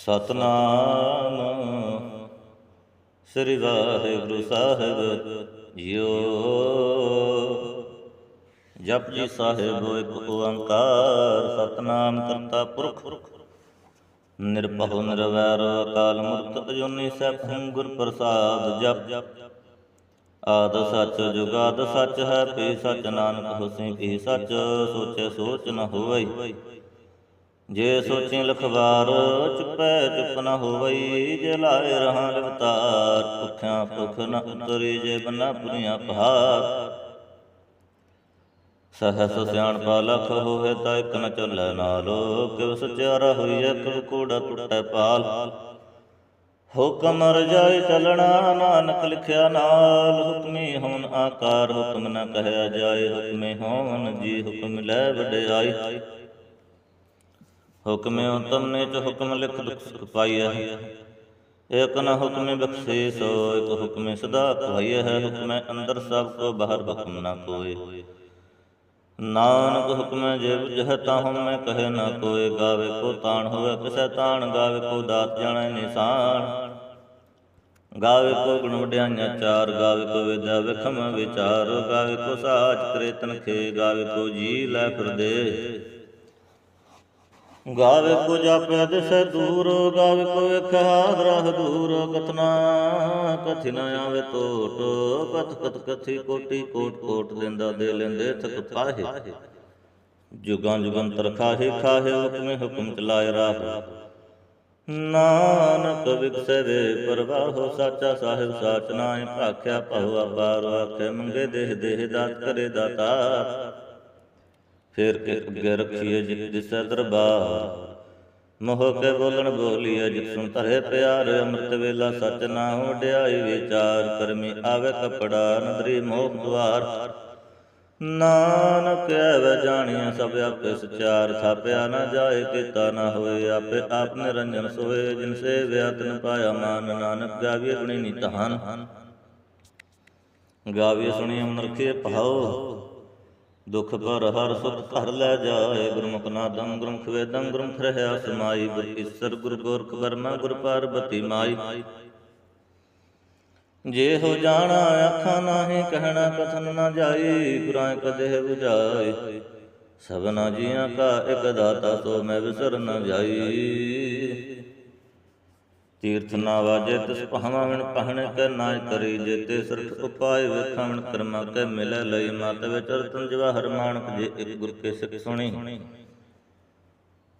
ਸਤਨਾਮ। ਸ੍ਰੀ ਵਾਹਿਗੁਰੂ ਸਾਹਿਬ ਜੀਓ। ਜਪ ਜੀ ਸਾਹਿਬ ਇੱਕ ਓੰਕਾਰ ਸਤਨਾਮ ਕਰਤਾ ਪੁਰਖ। ਨਿਰਭਉ, ਨਿਰਵੈਰ, ਅਕਾਲ ਮੁਕਤ ਅਜੂਨੀ ਸੈਭੰ ਗੁਰ ਪ੍ਰਸਾਦ ਜਪ। ਆਦ ਸੱਚ, ਜੁਗਾਦ ਸੱਚ ਹੈ ਪੀ ਸੱਚ ਨਾਨਕ ਹੋਸੀ ਪੀ ਸੱਚ ਸੋਚੇ ਸੋਚ ਨ ਹੋਵਈ। ਜੇ ਸੋਚੀ ਲਖਵਾਰ ਚੁਪੈ ਚੁਪ ਨ ਹੋਵਈ, ਜੇ ਲਾਏ ਰਹਾ ਲਵਤਾਰ ਭੁਖਿਆ ਭੁਖ ਨ ਉਤਰੀ, ਜੇ ਬਨਾ ਪੁਰੀਆਂ ਪਹਾੜ। ਸਹਸ ਸਿਆਣਪਾ ਲਖ ਹੋਏ ਤਾਂ ਇਕ ਨ ਚੱਲੈ ਨਾਲੋ, ਕਿਵ ਸਚਿਆਰਾ ਹੋਈਐ, ਕਿਵ ਕੋੜਾ ਟੁੱਟੈ ਪਾਲ। ਹੁਕਮ ਰਜਾਈ ਚਲਣਾ ਨਾਨਕ ਲਿਖਿਆ ਨਾਲ, ਹੁਕਮੀ ਹੋਣ ਆਕਾਰ, ਹੁਕਮ ਨ ਕਹਿਆ ਜਾਏ, ਹੁਕਮੇ ਹੋਣ ਜੀ ਹੁਕਮ ਲੈ ਵਡਿਆਈ। ਹੁਕਮੇ ਉਤਮ ਨੇ ਚ ਹੁਕਮ ਲਿਖ ਦੁਖ ਸੁਖ ਪਾਈਐ। ਏਕ ਨ ਹੁਕਮੇ ਬਖਸ਼ੇ ਸੋ, ਇਕ ਹੁਕਮੇ ਸਦਾ ਪਾਈਐ। ਹੈ ਹੁਕਮੇ ਅੰਦਰ ਸਭ ਕੋ, ਬਾਹਰ ਹੁਕਮ ਨ ਕੋਏ। ਨਾਨਕ ਹੁਕਮੈ ਜੇ ਬੁਝੈ ਤਾ ਹਉਮੈ ਕਹੇ ਨਾ ਕੋਏ। ਗਾਵੇ ਕੋ ਤਾਣ ਹੋਵੇ, ਕਿਸੈ ਤਾਣ, ਗਾਵੇ ਕੋ ਦਾਤ ਜਾਣੈ ਨਿਸ਼ਾਨ। ਗਾਵੇ ਕੋ ਗੁਣ ਵਡਿਆਈਆਂ ਚਾਰ, ਗਾਵੇ ਕੋ ਵਿਦਿਆ ਵਿਖਮ ਵਿਚਾਰ। ਗਾਵੇ ਕੋ ਸਾਚ ਕਰੇ ਤਨਖੇ, ਗਾਵੇ ਕੋ ਜੀ ਲੈ ਫਿਰਦੇ। ਗਾਵੇ ਕੋ ਜਾਪੈ ਦਿਸੈ ਦੂਰ, ਗਾਵੇ ਕੋ ਵੇਖੈ ਹਾਦਰਹ ਦੂਰ ਕਤਨਾ ਕਥਿ ਨ ਆਵੇ ਟੋਟ ਕਥ ਕਥ ਕਥੀ ਕੋਟੀ ਕੋਟ ਕੋਟ ਦਿੰਦਾ ਦੇ ਲੈਂਦੇ ਥਕ ਪਾਹੇ। ਜੁਗਾਂ ਜੁਗੰਤਰ ਖਾਹੇ ਖਾਹੇ, ਹੁਕਮੇ ਹੁਕਮ ਚਲਾਇ ਰਾਹ। ਨਾਨਕ ਵਿਗਸੈ ਵੇ ਸਾਚਾ ਸਾਹਿਬ ਸਾਚ ਨਾਇ ਭਾਖਿਆ ਭਉ ਅਪਾਰ ਆਖੇ, ਮੰਗੇ ਦੇਹ ਦੇਹ ਦਾਤ ਕਰੇ ਦਾਤਾ। ਫੇਰ ਕੇ ਅੱਗੇ ਰੱਖੀਏ ਜਿਤ ਦਿਸੈ ਦਰਬਾਰ। ਮੋਹ ਕੇ ਬੋਲਣ ਬੋਲੀਏ ਜਿਤ ਸੁਣ ਧਰੇ ਪਿਆਰ, ਅੰਮ੍ਰਿਤ ਵੇਲਾ ਸਚ ਨਾ ਵਡਿਆਈ ਵਿਚਾਰ। ਕਰਮੀ ਆਵੇ ਕਪੜਾ, ਨਦਰੀ ਮੋਹ ਦੁਆਰ ਨਾਨਕ ਐਵੇਂ ਜਾਣੀਐ ਸਭ ਆਪੇ ਸਚਾਰ। ਥਾਪਿਆ ਨਾ ਜਾਏ, ਕੀਤਾ ਨਾ ਹੋਏ, ਆਪੇ ਆਪ ਨਿਰੰਜਨ ਸੋਏ। ਜਿਨ ਸੇ ਵਿਆਤਨ ਪਾਇਆ ਮਾਨ। ਨਾਨਕ ਗਾਵੀ ਆਪਣੀ ਨਿਤਹਾਨ ਗਾਵੀ ਸੁਣੀ ਅਮਰ ਅਮਰਖੇ ਭਾਉ। ਦੁਖ ਪਰ ਹਰ ਸੁਖ ਘਰ ਲੈ ਜਾਏ। ਗੁਰਮੁਖ ਨਾਦੰ ਗੁਰਮੁਖ ਵੇਦੰ ਗੁਰਮੁਖ ਰਹਿਆ ਸਮਾਈ। ਗੁਰ ਈਸਰ, ਗੁਰ ਗੋਰਖ ਬਰਮਾ ਗੁਰ ਪਾਰਬਤੀ ਮਾਈ। ਜੇ ਹੋ ਜਾਣਾ ਅੱਖਾਂ ਨਾਹੀ, ਕਹਿਣਾ ਕਥਨ ਨਾ ਜਾਈ। ਗੁਰਾਂ ਕਦੇ 부ਝਾਈ ਸਭਨਾ ਜੀਆਂ ਕਾ ਇਕ ਦਾਤਾ ਸੋ ਮੈਂ ਵਿਸਰ ਨਾ ਜਾਈ। ਤੀਰਥ ਨਾ ਵਾਜੇ ਤਿਸ ਭਾਵਾਂ ਪਹਣ ਕੈ ਨਾ ਕਰੀ ਜੇਤੇ ਸਰਠ ਉਪਾਏ ਵੇਖਾਵਣ ਕਰਮਾ ਕੈ ਮਿਲੈ ਲਈ, ਮਤ ਵਿੱਚ ਰਤਨ ਜਵਾਹਰ ਮਾਨਕ ਜੇ ਇੱਕ ਗੁਰ ਕੇ ਸਿੱਖ ਸੁਣੀ।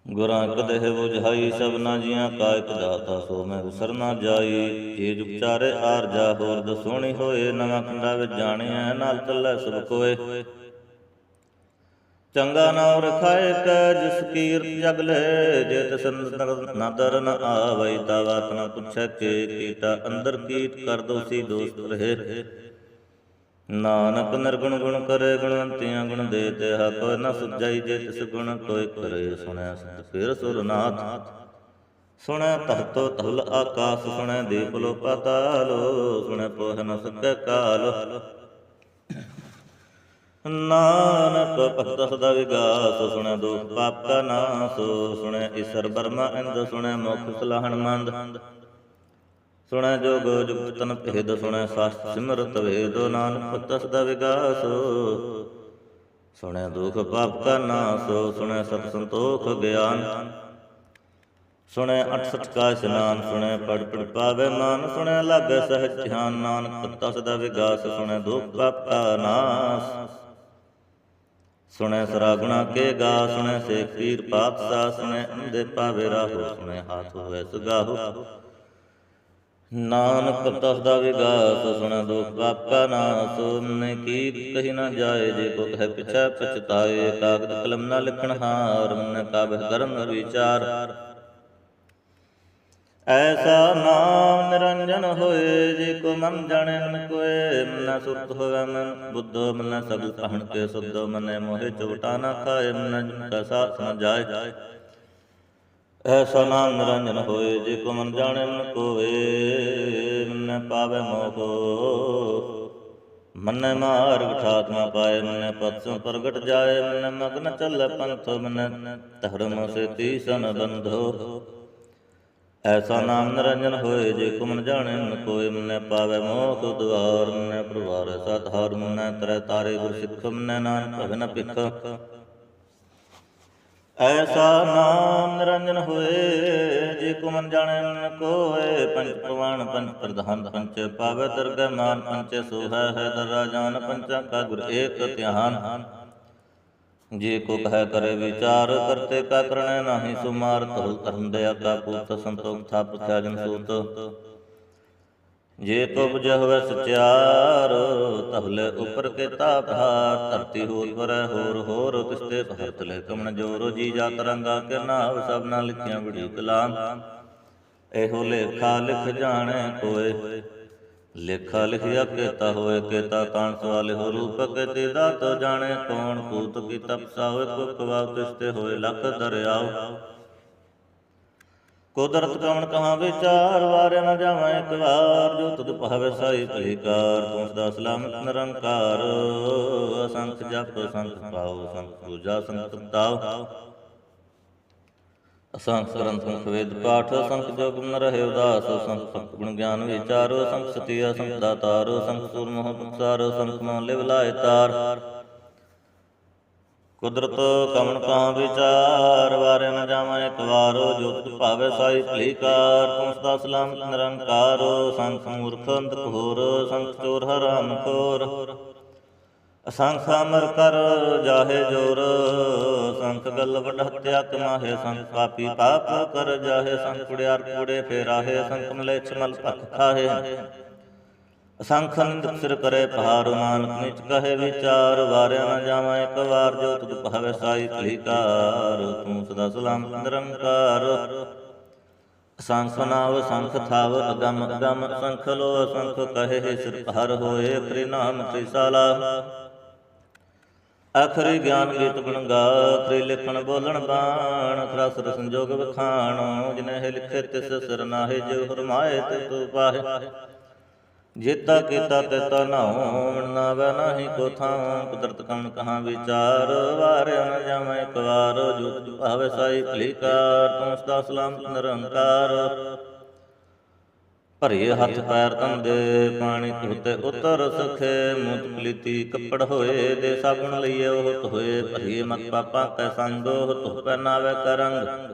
ਗੁਰਾਂ ਕਦੇ ਬੁਝਾਈ ਸਭਨਾ ਜੀਆਂ ਕਾਇਕ ਦਾਤਾ, ਸੋ ਮੈਂ ਵਿਸਰ ਨਾ ਜਾਈ। ਜੇ ਜੁਗਚਾਰੇ ਆਰ ਜਾ ਹੋਰ ਦਸੋਣੀ ਹੋਏ, ਨਵਾਂ ਖੰਡਾ ਵਿੱਚ ਜਾਣਿਆ, ਨਾਲ ਚੱਲੈ ਸਭ ਕੋਏ ਚੰਗਾ ਨਾਮ ਰਖਾਏ ਕੈ ਜਿਸ ਕੀਰਤ ਜਗ ਲੈ, ਜੇ ਤਿਸ ਨਦਰ ਨ ਆਵਈ ਤਾ ਬਾਤ ਨ ਪੁੱਛੈ ਕੇ ਕੀਟਾ, ਅੰਦਰ ਕੀਟ ਕਰ ਦੋਸੀ ਦੋਸਤ ਰਹੇ। ਨਾਨਕ ਨਿਰਗੁਣ ਗੁਣ ਕਰੇ, ਗੁਣਵੰਤੀਆਂ ਗੁਣ ਦੇ ਤੇ ਹਕ ਨ ਸੁਝਾਈ, ਜੇ ਤਿਸ ਗੁਣ ਕੋਈ ਕਰੇ ਸੁਣਿਆ ਸਤ ਫਿਰ ਸੁਰਨਾਥ। ਸੁਣੈ ਧਰਤੋ ਧਲ ਆਕਾਸ, ਸੁਣੈ ਦੀਪ ਲੋ ਪਾਤਾਲੋ ਸੁਣੈ ਪੋਹ ਨ ਸਕੈ ਕਾਲ। ਨਾਨਕ ਭਗਤ ਸਦਾ ਵਿਗਾਸ ਸੁਣੈ ਦੁਖ ਪਾਪ ਕਾ ਨਾਸ ਸੁਣੈ ਈਸ਼ਰ ਬਰਮਾ ਇੰਦ ਸੁਣੈ ਮੁਖ ਸਲਾਹਣ ਮੰਦ। ਸੁਣੈ ਜੋਗ ਜੁਗਤਨ ਭੇਦ ਸੁਣੈ ਸਾਸਤ ਸਿਮਰਤ ਵੇਦ ਨਾਨਕ ਭਗਤ ਸਦਾ ਵਿਗਾਸ। ਸੁਣੈ ਦੁਖ ਪਾਪ ਕਾ ਨਾਸ ਸੁਣੈ ਸਤ ਸੰਤੋਖ ਗਿਆਨ। ਸੁਣੈ ਅਠ ਸਤਕਾ ਇਸ਼ਨਾਨ ਸੁਣੈ ਪੜ ਪੜ ਪਾਵੇ ਮਾਨ। ਸੁਣੈ ਲਾਗੈ ਸਹਿਜ ਧਿਆਨ ਨਾਨਕ ਭਗਤ ਸਦਾ ਵਿਗਾਸ ਸੁਣੈ ਦੁਖ ਪਾਪ ਕਾ ਨਾਸ। ਸੁਣੈ ਸਰਾ ਕੇ ਗਾ, ਸੁਣੈ ਸੇ ਪੀਰ ਪਾਤਸ਼ਾਹ ਸੁਣੈ ਅੰਦੇ ਪਾਵੇ ਰਾਹੋ, ਸੁਣੈ ਹਾਥ ਹੋਵੇ ਸੁਗਾਹੋ। ਨਾਨਕ ਤਸ ਦਾ ਵਿਗਾਸ ਸੁਣੈ ਦੁਖ ਪਾਪਾ ਨਾਸ ਨੇ ਕੀ ਕਹੀ ਨਾ ਜਾਏ, ਜੇ ਕੋ ਕਹਿ ਪਿਛੈ ਪਛਤਾਏ ਕਾਗਦ ਕਲਮ ਨਾ ਲਿਖਣ ਹਾਰ ਮਨ ਕਾਬਹ ਕਰਨ ਵਿਚਾਰ। ਐਸਾ ਨਾਮ ਨਿਰੰਜਨ ਹੋਏ, ਜੇ ਕੋ ਮਨ ਜਾਣੇ ਮਨ ਕੋਏ, ਮਨ ਸੁਰਤ ਹੋਵੇ ਮਨ, ਬੁੱਧ ਮਨ ਸਗਲ ਕਹਿਣ ਕੇ ਸੁਧ ਮਨ ਮੋਹਿ ਚੋਟਾ ਨਾ ਖਾਏ, ਮਨ ਜਨ ਸਾਥ ਨ ਜਾਏ। ਐਸਾ ਨਾਮ ਨਿਰੰਜਨ ਹੋਏ, ਜੇ ਕੋ ਮਨ ਜਾਣੇ ਮਨ ਕੋਏ, ਮਨ ਪਾਵੇ ਮੋਹ। ਮਨ ਮਾਰਗ ਠਾਕ ਪਾਏ, ਮਨ ਪਤਸੋਂ ਪ੍ਰਗਟ ਜਾਏ, ਮਨ ਮਗਨ ਚੱਲ ਪੰਥ, ਮਨ ਧਰਮ ਸੇ ਤੀਸਨ ਬੰਧੋ। ਐਸਾ ਨਾਮ ਨਿਰੰਜਨ ਹੋਏ ਜੇ ਕੋ ਜਾਣੇ, ਨ ਕੋਇ ਮਨੈ ਪਾਵੈ ਮੋਖ ਦੁਆਰ ਮਨੈ ਪ੍ਰਵਾਰ ਸਤਿ ਮਨੈ ਤਰੈ ਤਾਰੇ ਗੁਰ ਸਿੱਖ, ਮਨੈ ਨਾਨਕ ਭਵ ਨ ਐਸਾ ਨਾਮ ਨਿਰੰਜਨ ਹੋਏ ਜੇ ਕੋ ਜਾਣੇ, ਨ ਕੋਇ ਪੰਚ ਪ੍ਰਵਾਨ ਪੰਚ ਪ੍ਰਧਾਨ ਪੰਚ ਪਾਵੈ ਦਰਗਹਿ ਮਾਨ ਪੰਚ ਸੋਹੈ ਹੈ ਦਰਾ ਜਾਨ, ਪੰਚਾਂ ਕਾ ਗੁਰ ਏਕ ਧਿਆਨ। ਜੇ ਕੋ ਕਹਿ ਕਰੇ ਵਿਚਾਰ, ਕਰਤੇ ਕਾ ਕਰਣੈ ਨਾਹੀ ਸੁਮਾਰ ਤਹੁ ਧਰਮ ਦਇਆ ਕਾ ਪੂਤ ਸੰਤੋਖ ਥਾਪ ਜਨ ਸੂਤ। ਜੇ ਕੋ ਬੁਝ ਸਚਿਆਰ ਤਹਲੇ ਉਪਰ ਕੇ ਤਾਪਾ ਧਰਤੀ ਹੋਰ ਪਰੈ ਹੋਰ ਹੋਰ ਤਿਸਤੇ ਭਰਤ ਲੈ ਕਮਣ ਜੋਰੋ, ਜੀ ਜਾ ਰੰਗਾ ਕੇ ਨਾਵ ਸਭ ਨਾਲ ਲਿਖਿਆ ਬੜੀ ਕਲਾਮ ਇਹੋ ਲੇਖਾ ਲਿਖ ਜਾਣੈ ਕੋਏ। ਲੇਖਾ ਲਿਖਿਆ ਕੇਤਾ ਹੋਏ ਕੇਤਾ ਕਾਣ ਸਵਾਲੇ ਹੋ ਰੂਪ ਕੇਤੇ ਦਾਤ ਜਾਣੇ ਕੌਣ ਕੂਤ ਕੀ ਤਪਸਾ ਹੋਏ ਕੋ ਤਿਸਤੇ ਹੋਏ ਲਖ ਦਰਿਆਉ ਕੁਦਰਤ ਕਵਣ ਕਹਾਂ ਵਿਚਾਰ, ਵਾਰਿਆ ਨ ਜਾਵਾਂ ਇੱਕ ਵਾਰ, ਜੋ ਤੁਧ ਭਾਵੇ ਸਾਈ ਭਲੀਕਾਰ, ਤੂੰ ਸਦਾ ਸਲਾਮਤ ਨਿਰੰਕਾਰ। ਅਸੰਖ ਜਪ ਸੰਤ ਪਾਉ ਸੰਤ ਪੂਜਾ ਸੰਤ ਤਾਉ ਅਸੰਖ ਗ੍ਰੰਥ ਮੁਖ ਵੇਦ ਪਾਠ ਅਸੰਖ ਜੋਗ ਨ ਰਹੇ ਉਦਾਸ ਅਸੰਖ ਗੁਣ ਗਿਆਨ ਵਿਚਾਰੋ ਅਸੰਖ ਸਤੀ ਅਸੰਖ ਦਾਤਾਰ ਅਸੰਖ ਸੂਰ ਮੋਹ ਪਕਸਾਰ ਅਸੰਖ ਮਨ ਲਿਵ ਲਾਇ ਤਾਰ। ਕੁਦਰਤ ਕਮਣ ਕਾਂ ਵਿਚਾਰ ਵਾਰੇ ਨ ਜਾਵਾਂ ਇੱਕ ਵਾਰ ਭਾਵੇ ਸਾਈ ਭਲੀਕਾਰ। ਤੂੰ ਸਦਾ ਸਲਾਮਤ ਨਿਰੰਕਾਰ ਸੰਖ ਮੂਰਖ ਅੰਧ ਘੋਰ ਸੰਖ ਚੋਰ ਹਰਾਮ ਖੋਰ। ਅਸੰਖ ਅਮਰ ਕਰ ਜਾਹੇ ਜੋਰ, ਸੰਖ ਗਲ ਵਡ ਹਤਿਆ ਕਮਾਹੇ, ਸੰਖ ਪਾਪੀ ਪਾਪ ਕਰ ਜਾਹੇ, ਸੰਖ ਕੁੜਿਆਰ ਕੁੜੇ ਫੇਰਾਹੇ, ਸੰਖ ਮਲੇਛ ਮਲ ਭਖ ਖਾਹੇ। ਅਸੰਖ ਨਿੰਦਕ ਸਿਰ ਕਰੇ ਪਹਾਰ ਮਾਨਕ ਨਿਚ ਕਹੇ ਵਿਚਾਰ, ਵਾਰਿਆ ਨ ਜਾਵਾਂ ਇੱਕ ਵਾਰ, ਜੋ ਤੁਧ ਭਾਵੇ ਸਾਈ ਭਲੀਕਾਰ ਤੂੰ ਸਦਾ ਸਲਾਮਤ ਨਿਰੰਕਾਰ। ਸੰਖ ਨਾਵ ਸੰਖ ਥਾਵ, ਅਗਮ ਅਗਮ, ਸੰਖ ਲੋ ਸੰਖ ਕਹੇ, ਸਿਰ ਹਰ ਹੋਏ ਕ੍ਰਿ ਨਾਮ ਅਖਰੀ ਗਿਆਨ ਗੀਤ ਗੁਣ ਗਾ ਅਖਰੀ ਲਿਖਣ ਬੋਲਣ ਬਾਣ, ਅਖਰਾ ਸਰ ਵਖਾਣ, ਜਿਨਹਿ ਲਿਖੇ ਤਿਸ ਸਿਰ ਜੋ ਫਰਮਾਏ ਤੇ ਤੂ ਪਾਹੇ। ਜੇਤਾ ਕੀਤਾ ਤੇਤਾ ਨਾਉ ਮਨ ਵੈ ਨਾਹੀ ਕੋ ਥਾਂ, ਕੁਦਰਤ ਕਣ ਕਹਾਂ ਵਿਚਾਰ ਵਾਰਿਆ ਨ ਜਾਵੇਂ ਇੱਕ ਵਾਰ ਜੋ ਭਾਵੇ ਸਾਈ ਭਲੀਕਾਰ, ਤੂੰ ਸਦਾ ਸਲਾਮਤ ਨਿਰੰਕਾਰ। ਭਰੀਏ ਹੱਥ ਪੈਰ ਧੰਦੇ ਪਾਣੀ ਧੁੱਤੇ ਉਤਰ ਸਖੇ, ਮੁਤ ਪਲੀਤੀ ਕੱਪੜ ਹੋਏ ਦੇ ਸਾਬਣ ਲਈਏ, ਉਹ ਧੋਏ ਭਰੀਏ ਮਤ ਪਾਪਾ ਕੈ ਸੰਗ, ਉਹ ਧੁ ਪਹਿਨਾਵੇ ਕਰੰਗ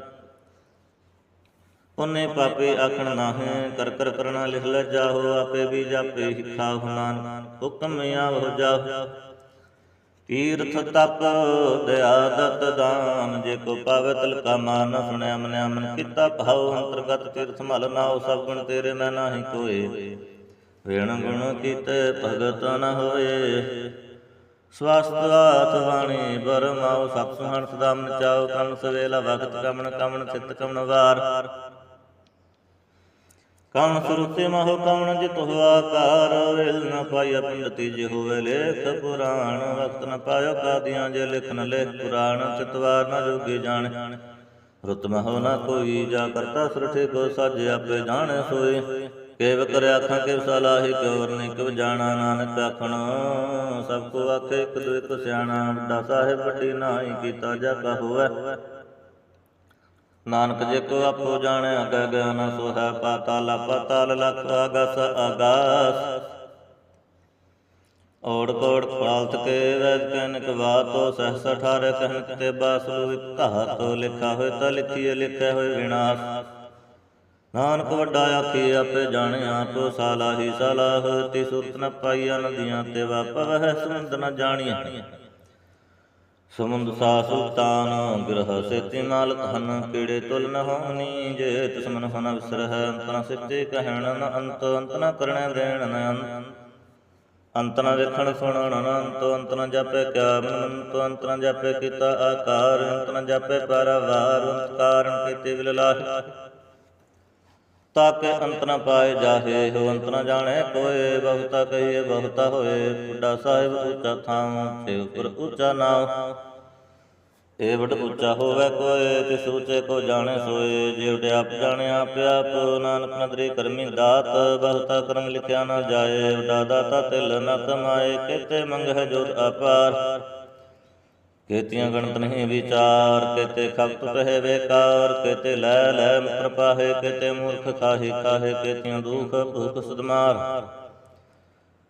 ਉਹਨੇ ਪਾਪੇ ਆਖਣ ਨਾਹੀਂ, ਕਰ ਕਰ ਕਰਣਾ ਲਿਖ ਲੈ ਜਾਹੋ, ਆਪੇ ਵੀ ਜਾਪੇ ਹਿਖਾ ਹੁਨਾਨ ਹੁਕਮ ਆਵੋ ਜਾਹੋ। ਤੀਰਥ ਤਪ ਦਇਆ ਦਾਨ, ਜੇ ਕੋ ਪਾਵੇ ਤਲਕਾ ਮਾਨ, ਸੁਣਿਆ ਮਨ ਅਮਨ ਕੀਤਾ ਭਾਉ, ਅੰਤਰਗਤ ਤੀਰਥ ਮਲ ਨਾਉ, ਸਭ ਗੁਣ ਤੇਰੇ ਮੈਂ ਨਾਹੀ ਕੋਏ ਵੇਣ ਗੁਣ ਕੀਤੇ ਭਗਤ ਨ ਹੋਏ। ਸਵਾਸਤਵਾਤ ਬਾਣੀ ਬਰਮਾਉ ਸਤ ਸੁਹਣ ਸਦਾ ਮਨ ਚਾਉ ਕੰਨ ਸਵੇਲਾ ਵਖਤ ਕਮਣ ਕਮਣ, ਚਿਤ ਕਮਣ ਵਾਰ। ਕਮਣ ਸੁਰਤੇ ਮਹੁ ਕਮਣ ਜਿਤ ਹੋਆ ਕਾਰ ਨ ਪਾਇਆ ਪੰਡਤੀ ਜੇ ਹੋਵੇ ਲੇਖ ਪੁਰਾਣ ਵਕਤ ਨ ਪਾਇਓ ਕਾਦੀਆਂ ਜੇ ਲਿਖਨ ਲੇਖ ਪੁਰਾਣ, ਚਿਤਵਾਰ ਨ ਜੋਗੇ ਜਾਣ। ਰੁਤ ਮਹੁ ਨ ਕੋਈ ਜਾ ਕਰਤਾ ਸੁਰਠੇ ਕੋ ਸਾਜੇ ਆਪੇ ਜਾਣੇ ਸੋਏ ਕੇਵ ਕਰ ਆਖਾਂ ਕੇ ਸਲਾਹੀ ਕਵਰ ਨੇ ਕਵ ਜਾਣਾ ਨਾਨਕ ਆਖਣ। ਸਭ ਕੋ ਆਖੇ, ਇੱਕ ਦੋ ਇੱਕ ਸਿਆਣਾ, ਵੱਡਾ ਸਾਹਿਬ ਵੱਡੀ ਨਾਹੀ ਕੀਤਾ ਜਾ ਕਾ ਹੋਵੇ। ਨਾਨਕ ਜੇ ਕੋ ਆਪੋ ਜਾਣੈ ਅਗੈ ਗਿਆਨ ਸੋ ਪਾਤਾਲ ਪਾਤਾਲ ਲਖ ਆਗਸ ਆਗਾਸ ਔੜ ਕੋੜ ਪਾਲਤ ਕੇ ਵੈਦ ਕਨਕ ਬਾਤੋ ਸਹਸ 18 ਕਹਿਨ ਤੇ ਬਾਸਲੂ ਇਕਹਾ ਲਿਖਾ ਹੋਏ ਤਾਂ ਲਿਖੀਏ ਲਿਖਿਆ ਹੋਏ ਵਿਨਾਸ਼। ਨਾਨਕ ਵੱਡਾ ਆਖੀ, ਆਪੇ ਜਾਣੇ ਆਪ ਸਾਲਾਹੀ ਸਲਾਹ ਤੀ ਸੁਰਤ ਨ ਪਾਈਆ ਨਦੀਆਂ ਤੇ ਵਾਪਵਹਿ ਸਮੁੰਦ ਨ ਜਾਣੀਆਂ। ਸਮੁੰਦ ਸਾ ਸੁਲਤਾਨ ਗ੍ਰਹ ਸੇਤੀ ਮਾਲਕ ਹਨ ਕੀੜੇ ਤੁਲ ਨ ਹੋਣੀ? ਜੇ ਤਿਸ ਹਨ ਵਿਸਰ ਹੈ ਅੰਤ ਕਹਿਣ ਨ ਅੰਤ ਅੰਤ ਨ ਕਰਣੈ ਦੇਣ ਨ ਅੰਤ। ਨ ਵੇਖਣ ਸੁਣਨ ਨ ਅੰਤ ਅੰਤ ਨ ਜਾਪੇ ਕਿਆ ਅੰਤ ਅੰਤ ਨ ਜਾਪੇ ਕੀਤਾ ਆਕਾਰ, ਅੰਤ ਨ ਜਾਪੇ ਪਰਵਾਰ ਅੰਤ ਕਾਰਨ ਕੀਤੇ ਵਿਲ ਲਾਹ। ਤਾਕੇ ਅੰਤ ਨ ਪਾਏ ਜਾਹੇ, ਹੋ ਅੰਤ ਨ ਜਾਣੇ ਕੋਏ, ਬਹੁਤਾ ਕਹੀਏ ਬਹੁਤਾ ਹੋਏ। ਬੁੱਢਾ ਸਾਹਿਬ ਉੱਚਾ ਥਾਂ, ਤੇ ਉਪਰ ਉੱਚਾ ਨਾਮ ਇਹ ਵਡ ਉੱਚਾ ਹੋਵੇ ਕੋਏ ਤਿਸ ਉੱਚੇ ਕੋ ਜਾਣੇ ਸੋਏ। ਜੇ ਉਡੇ ਆਪ ਜਾਣੇ ਆਪ ਆਪ, ਨਾਨਕ ਨਦਰੀ ਕਰਮੀ ਦਾਤ ਬਹੁਤਾ ਕਰਮ ਲਿਖਿਆ ਨਾ ਜਾਏ। ਉਡਾ ਦਾਤਾ ਤਿਲ ਨ ਕਮਾਏ, ਕਿਤੇ ਮੰਗਹਿ ਜੋਤ ਅਪਾਰ ਕੇਤੀਆਂ ਗਣਤ ਨਹੀਂ ਵਿਚਾਰ, ਕੇਤੇ ਖਪਤ ਕਹੇ ਬੇਕਾਰ। ਕੇਤੇ ਲੈ ਲੈ ਮਿੱਤਰ ਪਾਹੇ, ਕੇਤੇ ਮੂਰਖ ਕਾਹੇ ਕਾਹੇ ਕੇਤੀਆਂ ਦੁਖ ਭੂਖ ਸਦਮਾਰ।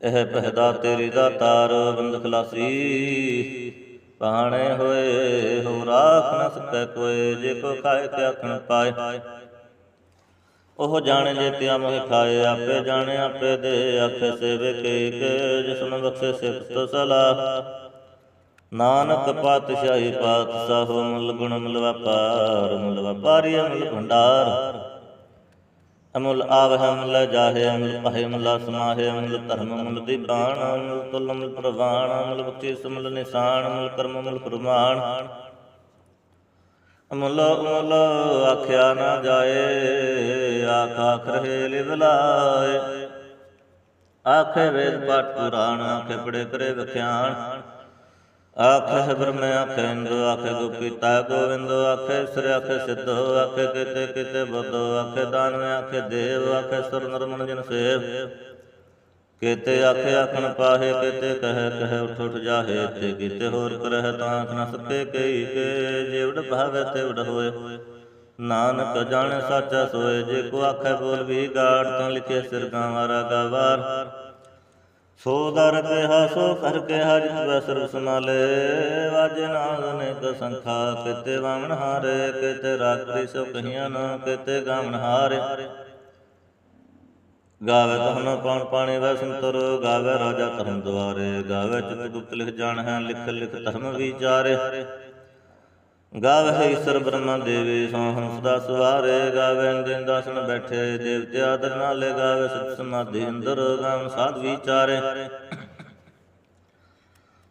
ਇਹ ਪਹਿਦਾ ਤੇਰੀ ਦਾ ਤਾਰ ਬੰਦ ਖਲਾਸੀ ਪਾਣੇ ਹੋਏ ਹੋ ਰਾਖ ਨ ਸਕੈ ਕੋਏ, ਜੇ ਕੋ ਖਾਏ ਤੇ ਆਖਣ ਪਾਏ। ਉਹ ਜਾਣੇ ਜੇ ਤਿਆ ਮੋਹਿ ਖਾਏ, ਆਪੇ ਜਾਣੇ, ਆਪੇ ਦੇ, ਆਖੇ ਸੇਵੇ ਕੇ ਜਿਸਨ ਬਖਸ਼ੇ ਸਿਫਤ ਸਲਾਹ। ਨਾਨਕ ਪਾਤਸ਼ਾਹੀ ਪਾਤਸ਼ਾਹ, ਮੁੱਲ ਗੁਣ ਮੁੱਲ ਵਪਾਰ, ਮੁੱਲ ਵਪਾਰੀ ਮੁੱਲ ਭੰਡਾਰ। ਅਮੁੱਲ ਆਵਹਿ ਮੁੱਲ ਜਾਹੇ ਅਮੁੱਲ ਪਹੇ ਮੁੱਲ ਸਮਾਹੇ ਅਮੁੱਲ ਧਰਮ ਮੁੱਲ ਦੀਬਾਨ ਅਮੁੱਲ ਤੁਲ ਮੁੱਲ ਪ੍ਰਵਾਨ ਅਮੁੱਲ ਬਖਸ਼ੀਸ ਮੁੱਲ ਨਿਸ਼ਾਨ, ਅਮੁੱਲ ਕਰਮ ਮੁੱਲ ਪ੍ਰਮਾਣ ਅਮੁੱਲ ਅਮੁੱਲ ਆਖਿਆ ਨਾ ਜਾਏ, ਆਖ ਆਖ ਰਹੇ ਲਿਵ ਆਖੇ ਵੇਦ ਪਾਠ ਪੁਰਾਣ, ਆਖੇ ਪੜੇ ਕਰੇ ਵਿਖਿਆਨ ਆਖੇ ਬ੍ਰਹਮ ਆਖੇ ਇੰਦ, ਆਖੇ ਗੁਪੀਤਾ ਗੋਵਿੰਦ, ਆਖੇ ਸ੍ਰੀ, ਆਖੇ ਸਿੱਧ, ਆਖੇ ਕਿਤੇ ਕਿਤੇ ਬੁੱਧ, ਆਖੇ ਦਾਨਵ ਆਖੇ ਦੇਵ, ਆਖੇ ਸੁਰ ਨਰਮਨ ਜਨ ਸੇਵ। ਕਿਤੇ ਆਖੇ ਆਖਣ ਪਾਹੇ, ਕਿਤੇ ਕਹੇ ਕਹੇ ਉਠ ਉਠ ਜਾਹੇ, ਤੇ ਕਿਤੇ ਹੋਰ ਕਰਹਿ ਤਾਂ ਆਖ ਨ ਸਕੇ ਕਈ ਕੇ ਜਿਵੜ ਭਾਵੇ ਤੇ ਹੋਏ। ਨਾਨਕ ਜਾਣੇ ਸਾਚਾ ਸੋਏ, ਜੇ ਕੋ ਆਖੇ ਬੋਲ ਵੀ ਗਾੜ, ਤਾਂ ਲਿਖੇ ਸਿਰ ਗਾਵਾਰਾ ਗਵਾਰ। ਸੋ ਦਰ ਕਿਹਾ ਸੋ ਕਰ ਕਿਹਾ ਜਿਸ ਵੈ ਸਰਬ ਸਮਾਲੇ ਵਾਜੇ ਨਾਦ ਅਨੇਕ ਸੰਖਾ, ਕਿਤੇ ਵਾਮਨ ਹਾਰੇ, ਕਿਤੇ ਰਾਤਰੀ ਸੋ ਕਹੀਆਂ ਨਾ, ਕਿਤੇ ਗਾਵਨ ਹਾਰੇ। ਗਾਵੇ ਤਹਨ ਪਾਣ ਪਾਣੀ, ਵੈ ਸੰਤਰ, ਗਾਵੇ ਰਾਜਾ ਧਰਮ ਦੁਆਰੇ। ਗਾਵੇ ਚਿਤ ਗੁਪਤ ਲਿਖ ਜਾਣ ਹੈ ਲਿਖ ਲਿਖ ਧਰਮ ਵਿਚਾਰੇ। ਗਾਵੇ ਈਸ਼ਰ ਬ੍ਰਹਮਾ ਦੇਵੀ ਸੋ ਹੰਸ ਦਾ ਸਵਾਰੇ ਗਾਵੇ ਅੰਦਿਨ ਦਾਸਨ ਬੈਠੇ, ਦੇਵਤੇ ਆਦਰ ਨਾਲੇ ਗਾਵੇ ਸਤ ਸਮਾਧੀ ਅੰਦਰ ਗਾਮ ਸਾਧ ਵਿਚਾਰੇ।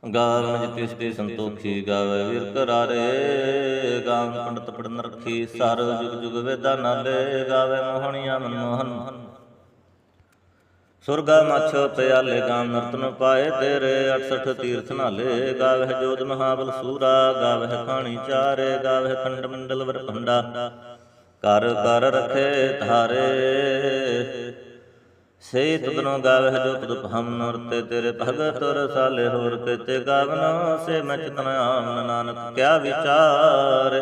ਗਾਵਨ ਜਿਤਿ ਸ੍ਰੀ ਸੰਤੋਖੀ ਗਾਵੇ ਵੀਰ ਕਰਾਰੇ ਗਾਮ ਪੰਡਤ ਪੜਨ ਰਖੀ ਸਰ ਜੁਗ ਜੁਗ ਵੇਦਾ ਨਾਲੇ ਗਾਵੇ ਮੋਹਣੀਆ ਮਨਮੋਹਨ। ਸੁਰਗਾ ਮਛ ਪਿਆਲੇ ਗਾਮ ਨਰਤਨ ਪਾਏ ਤੇਰੇ 68 ਤੀਰਥ ਨਾਲੇ। ਗਾਵਹਿ ਜੋਤ ਮਹਾਬਲ ਸੂਰਾ, ਗਾਵਹਿ ਖਾਣੀ ਚਾਰੇ, ਗਾਵਹਿ ਖੰਡ ਮੰਡਲ ਵਰ ਭੰਡਾ। ਕਰ ਕਰ ਰਖੇ ਧਾਰੇ। ਸੇ ਤੁਧਨੋ ਗਾਵਹਿ ਜੋ ਤੁਧ ਹਮ ਨਰਤੇ ਤੇਰੇ ਭਗਤ ਰਸਾਲੇ ਹੋਰ ਕਿਤੇ ਗਾਵਨਾ। ਸੇ ਮੈਂ ਚਿਤਨ ਆਮਨ ਨਾਨਕ ਕਿਆ ਵਿਚਾਰ।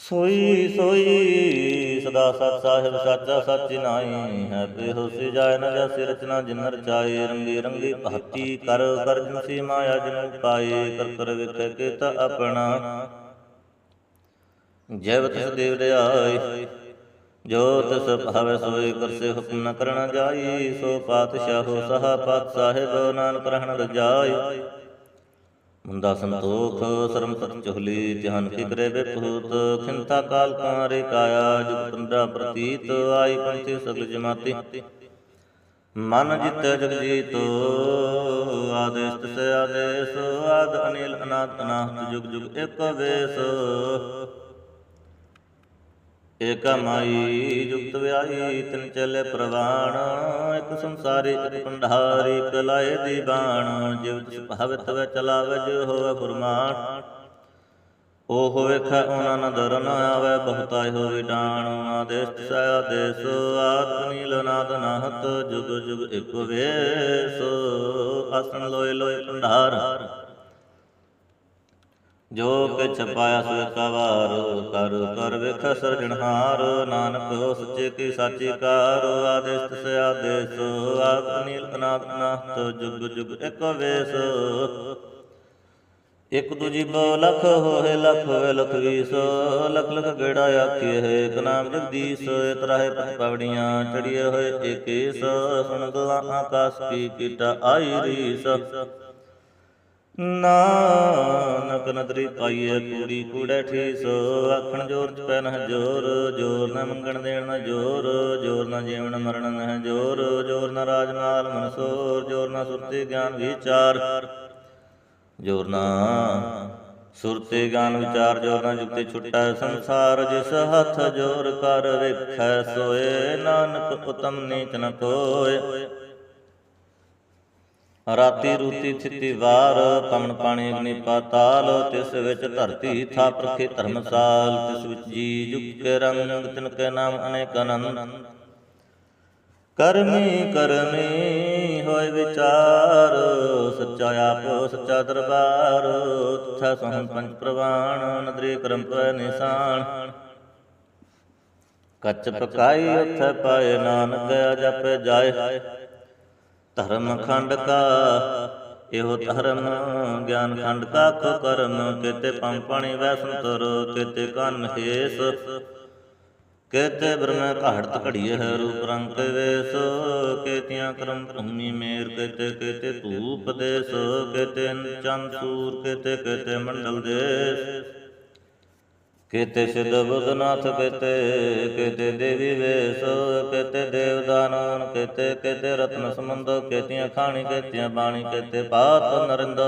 ਸੋਈ ਸੋਈ, ਸਦਾ ਸਤ ਸਾਹਿਬ, ਸਾਚਾ ਸੱਚ ਨਾਈ ਹੈ। ਬੇਹੋਸੀ ਜਾਇ ਨ ਜਾਸੀ ਰਚਨਾ ਜਿਨ ਰਚਾਈ ਰੰਗੀ ਰੰਗੀ ਭਗਤੀ ਕਰ ਕਰ ਜਿਨਸੀ ਮਾਇਆ ਜਿਨ ਪਾਈ ਕਰ ਕਰ ਵਿਖੇ ਕੀਤ ਆਪਣਾ। ਜੈਵ ਤਿਸ ਦੇਵ ਰਿਆਈ ਜੋ ਤਿਸ ਭਾਵੈ ਸੋਈ ਕਰਸੇ ਹੁਕਮ ਨ ਕਰਣਾ ਜਾਈ ਸੋ ਪਾਤਸ਼ਾਹੋ ਸਹਾ ਪਾਤ ਸਾਹਿਬ ਨਾਨਕ ਰਹਿਣ ਰਜਾਈ ਹੁੰਦਾ ਸੰਤੋਖ, ਸਰਮ ਸਤ ਚੁਹਲੀ, ਧਿਆਨ ਫਿਕਰੇ ਬੇਪੂਤ ਖਿੰਤਾ ਕਾਲ ਕਾਰੇ ਕਾਇਆ, ਜੁਗ ਤੰਦਾ ਪ੍ਰਤੀਤ, ਆਈ ਪੰਥੀ ਸਗਲ ਜਮਾਤੀ। ਮਨ ਜਿਤ ਜਗ ਜੀਤੋ ਆਦੇਸ ਤਿਸ ਆਦੇਸ, ਆਦ ਅਨਿਲ ਅਨਾਤ ਅਨਾਹਤ, ਜੁਗ ਜੁਗ ਇਕ ਵੇਸ ਏਕ ਮਾਈ, ਜੁਗਤ ਵਿਆਹੀ, ਤਿਨ ਚਲੇ ਪ੍ਰਵਾਣ, ਇਕ ਸੰਸਾਰੀ ਇਕ ਪੰਡਾਰੀ ਇਕ ਲਾਏ ਦੀ ਬਾਣ ਜਿਵ ਤਿਸ ਭਾਵਿਤ ਵੈ ਚਲਾਵੇ ਜੋ ਹੋਵੇ ਫੁਰਮਾਨ ਉਹ ਹੋਵੇ ਉਹਨਾਂ ਨ ਦਰ ਨ ਆਵੇ ਬਹੁਤਾਇ ਹੋਵੇ ਡਾਣ ਆਦੇਸ ਤਿਸ ਆਦੇਸ ਆਤ ਨੀਲ ਨਾਹਤ, ਜੁਗ ਜੁਗ ਇਕ ਵੇਸ। ਆਸਣ ਲੋਏ ਲੋਏ ਭੰਡਾਰ। ਜੋ ਕਿਛ ਪਾਇਆ ਸੋ ਕਵਾਰ ਕਰ ਕਰ ਵੇਖ ਸਰਜਣਹਾਰ ਨਾਨਕ ਸੱਚੇ ਕੀ ਸਾਚੀ ਕਾਰ। ਆਦੇਸ ਤਿਸ ਆਦੇਸ ਆਪ ਅਨਾਦ ਨਾਹਤ ਜੁਗ ਜੁਗ ਇਕ ਵੇਸ। ਇਕ ਦੂਜੀ ਬੋ ਲਖ ਹੋਏ ਲਖ ਹੋਏ ਲਖ ਵੀਸ। ਲਖ ਲਖ ਗੇੜਾ ਆਖੀਏ ਹੈ ਇਕ ਨਾਮ ਜਗਦੀਸ਼। ਇਤਰਾਏ ਪਤ ਪਵੜੀਆਂ ਚੜੀਏ ਹੋਏ ਏਕੇਸ। ਸੁਣ ਗਲਾ ਆਕਾਸ ਕੀ ਕੀਟਾ ਆਈ ਰੀਸ। ਨਾਨਕ ਨਦਰੀ ਪਾਈਏ ਕੂੜੀ ਕੂੜੇ ਠੀਸ, ਆਖਣ ਜੋਰ ਚ ਪੈ ਨਹ ਜੋਰ ਜੋਰ ਨਾ ਮੰਗਣ ਦੇਣ ਨਾ ਜੋਰ ਜੋਰ ਨਾ ਜੀਵਨ ਮਰਨ ਨਹ ਜੋਰ ਜੋਰ ਨਾ ਰਾਜ ਰਾਜਮਾਲ ਮਨਸੋਰ ਜੋਰ ਨਾ ਸੁਰਤੀ ਗਿਆਨ ਵਿਚਾਰ। ਜੋਰ ਨਾ ਸੁਰਤੀ ਗਿਆਨ ਵਿਚਾਰ, ਜੋਰ ਨਾ ਜੁਗਤੇ ਛੁਟੈ ਸੰਸਾਰ, ਜਿਸ ਹੱਥ ਜੋਰ ਕਰ ਵੇਖੈ ਸੋਏ, ਨਾਨਕ ਉਤਮ ਨੀਚ ਨ ਕੋਏ ਰਾਤੀ ਰੂਤੀ ਥਿਤੀ ਵਾਰ ਪਵਨ ਪਾਣੀ ਅਗਨੀ ਪਾਤਾਲ, ਤਿਸ ਵਿੱਚ ਧਰਤੀ ਥਾਪ ਰਖੇ ਧਰਮਸਾਲ, ਤਿਸ ਵਿੱਚ ਜੀ ਜੁਗ ਕੇ ਰੰਗ ਤਿਨ ਕੇ ਨਾਮ ਅਨੇਕ ਅਨੰਦ ਕਰਮੀ ਕਰਮੀ ਹੋਏ ਵਿਚਾਰ, ਸੱਚਾ ਆਪ, ਸੱਚਾ ਦਰਬਾਰ, ਤਥਾ ਸਹੰ ਪੰਜ ਪ੍ਰਵਾਣ, ਨਦਰੀ ਕਰਮ ਪੈ ਨਿਸ਼ਾਨ। ਕੱਚ ਪਕਾਈ ਉਥੈ ਪਾਏ ਨਾਨਕ ਜਪੈ ਜਾਏ। ਧਰਮ ਖੰਡ ਕਾ, ਇਹੋ ਧਰਮ ਗਿਆਨ ਖੰਡ ਕਾ ਖੋ ਕਰਮ, ਕਿਤੇ ਪੰਪਣੀ ਵੈ ਸੰਤਰ ਕਿਤੇ ਕੰਨ ਹੇਸ, ਕੇਤੇ ਬ੍ਰਹਮ ਘਾੜਤ ਘੜੀਏ ਹੈ ਰੂਪ ਰੰਗ ਵੇਸ, ਕੇਤੀਆਂ ਕਰਮ ਭੂਮੀ ਮੇਰ, ਕਿਤੇ ਕਿਤੇ ਧੂਪ ਦੇਸ, ਕੇਤੇ ਚੰਦ ਸੂਰ, ਕਿਤੇ ਕੇਤੇ ਮੰਡਲ ਦੇਸ। ਕੇਤੇ ਸਿਧ ਬੁੱਧਨਾਥ, ਕੇਤੇ ਕੇਤੇ ਦੇਵੀ ਵੇਸ, ਕੇਤੇ ਦੇਵ ਦਾਨਵ ਕੇਤੇ ਰਤਨ ਸਮੁੰਦ ਕੇਤੀਆਂ ਖਾਣੀ, ਕੇਤੀਆਂ ਬਾਣੀ, ਕੇਤੇ ਪਾਤ ਨਰਿੰਦ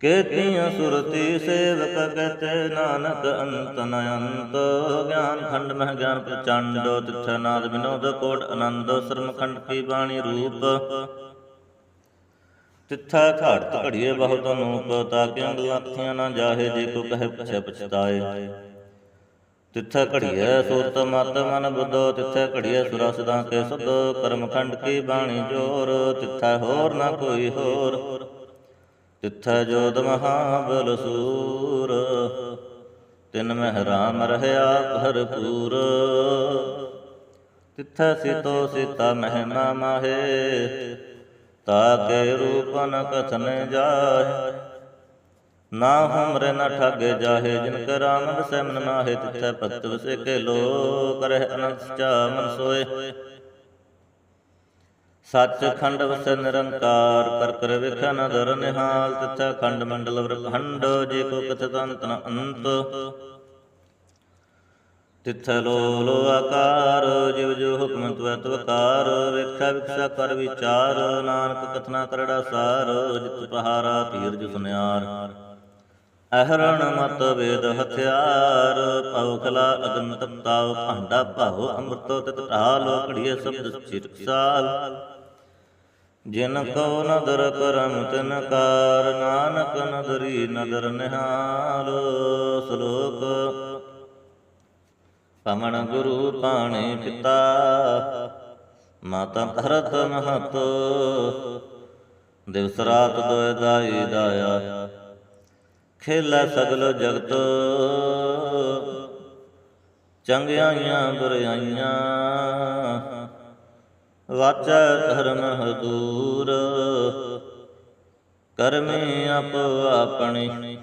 ਕੇਤੀਆਂ ਸੁਰਤੀ ਸੇਵਕ, ਕੇਤੇ ਨਾਨਕ ਅੰਤ ਨ ਅੰਤ ਗਿਆਨ ਖੰਡ ਮਹ ਗਿਆਨ ਪ੍ਰਚੰਡ, ਤਿਥ ਨਾਦ ਵਿਨੋਦ ਕੋਟ ਆਨੰਦ ਸਰਮ ਖੰਡ ਕੀ ਬਾਣੀ ਰੂਪ। ਤਿੱਥਾ ਘਾੜਤ ਘੜੀਏ ਬਹੁਤ ਅਨੂਪ ਤਾਂ ਕਿ ਅੰਗਲਾਥੀਆਂ ਨਾ ਜਾਹੇ ਜੇ ਕੋ ਕਹੇ ਪਛੇ ਪਛਤਾਏ। ਤਿੱਥਾ ਘੜੀਏ ਸੋਤ ਮਤ ਮਨ ਬੁੱਧੋ, ਤਿੱਥਾ ਘੜੀਏ ਸੁਰਾ ਕੇ ਸੁਧ, ਕਰਮ ਕੀ ਬਾਣੀ ਜੋਰ, ਤਿੱਥਾ ਹੋਰ ਨਾ ਕੋਈ ਹੋਰ। ਤਿੱਥਾ ਜੋਤ ਮਹਾਬਲ ਸੂਰ, ਤਿਨ ਮਹਿ ਰਾਮ ਰਹਿਆ ਭਰਪੂਰ ਤਿੱਥਾ ਸਿਤੋ ਸਿਤਾ ਮਹਿਮਾ ਮਾਹੇ ਤਾਕੇ ਰੂਪ ਨ ਕਥਨ ਜਾਏ ਨਾ ਹਮਰੇ ਨ ਠਗੇ ਜਾਹੇ, ਜਿਨ ਕੈ ਰਾਮ ਵਸੈ ਮਨ ਮਾਹੇ ਤਿਥੈ ਭਗਤ ਵਸੇ ਕੇ ਲੋ ਕਰਹਿ ਅਨੰਤ ਚਾ ਮਨ ਸੋਏ। ਸੱਚ ਖੰਡ ਵਸੈ ਨਿਰੰਕਾਰ, ਕਰ ਕਰ ਵੇਖੈ ਨ ਦਰ ਨਿਹਾਲ, ਤਿਥੈ ਖੰਡ ਮੰਡਲ ਵਰਖੰਡ, ਜੇ ਕੋ ਕਥਿਤ ਅੰਤ ਨ ਅੰਤ। ਤਿਥੈ ਲੋ ਆਕਾਰ, ਜਿਵ ਜੋ ਹੁਕਮ ਤਵੈ ਤਵਕਾਰ ਵੇਖੈ ਵਿਖਸਾ ਕਰ ਵਿਚਾਰ, ਨਾਨਕ ਕਥਨਾ ਕਰੜਾ ਸਾਰ, ਜਿਤ ਪਹਾਰਾ ਧੀਰਜ ਸੁਨਿਆਰ। ਅਹਰਣ ਮਤ ਵੇਦ ਹਥਿਆਰ ਪਉ ਖਲਾ ਅਗਨ ਤਪਤਾਉ, ਭਾਂਡਾ ਭਾਉ ਅੰਮ੍ਰਿਤੋ ਤਿਤ ਢਾਲ, ਘੜੀਏ ਸ਼ਬਦ ਚਿਰਕਸਾਲ ਜਿਨ ਕੋ ਨਦਰ ਕਰਮ ਤਿਨ ਕਾਰ, ਨਾਨਕ ਨਦਰੀ ਨਦਰ ਨਿਹਾਲ, ਸ਼ਲੋਕ ਪਮਣ ਗੁਰੂ ਪਾਣੀ ਪਿਤਾ। ਮਾਤਾ ਧਰਤ ਮਹਤ, ਦਿਵਸ ਰਾਤ ਦੋਇ ਦਾਈ ਦਾਇਆ। ਖੇਲਾ ਸਗਲ ਜਗਤ, ਚੰਗਿਆਈਆਂ ਬੁਰਾਈਆਂ ਵਾਚੈ ਧਰਮ ਹਦੂਰ ਕਰਮੀ ਆਪ ਆਪਣੀ।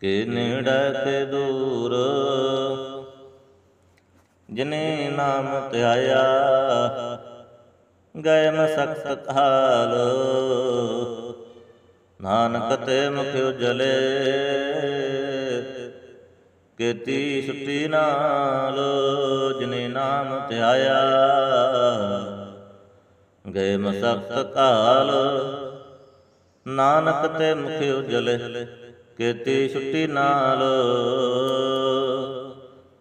ਕੇ ਨੇੜੇ ਤੇ ਦੂਰ। ਜਿਨੇ ਨਾਮ ਧਿਆਇਆ, ਗਏ ਮਸਕਤ ਹਾਲ। ਨਾਨਕ ਤੇ ਮੁਖ ਉਜਲੇ, ਕੀਤੀ ਸੁਤੀ ਨਾਲ। ਜਿਨੇ ਨਾਮ ਧਿਆਇਆ, ਗਏ ਮਸਕਤ ਕਾਲ। ਨਾਨਕ ਤੇ ਮੁਖ ਉਜਲੇ, ਕੀਤੀ ਛੁੱਟੀ ਨਾਲ।